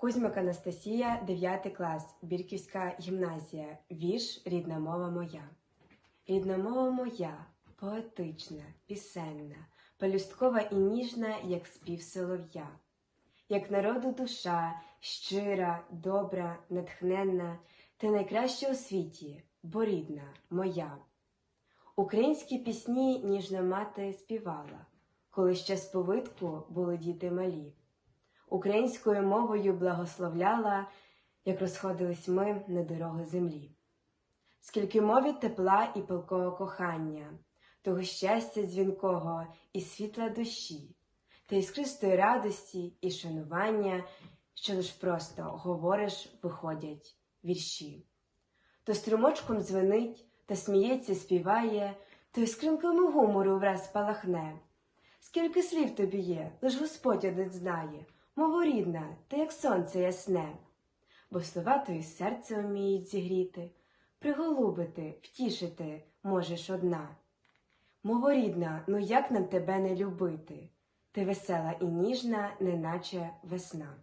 Кузьмик Анастасія, 9 клас, Бірківська гімназія. Вірш Рідна мова моя. Рідна мова моя, поетична, пісенна, пелюсткова і ніжна, як спів солов'я, як народу душа, щира, добра, натхненна, ти найкраща у світі, бо рідна моя. Українські пісні ніжна мати співала, коли ще з повитку були діти малі. Українською мовою благословляла, як розходились ми на дороги землі. Скільки мові тепла і пилкого кохання, того щастя дзвінкого і світла душі, та іскристої радості і шанування, що лиш просто говориш, виходять вірші. То струмочком дзвенить, та сміється, співає, то іскринками гумору враз спалахне. Скільки слів тобі є, лиш Господь один знає, мова рідна, ти як сонце ясне, бо слова твої серце вміють зігріти, приголубити, втішити можеш одна. Мова рідна, ну як нам тебе не любити? Ти весела і ніжна, неначе весна.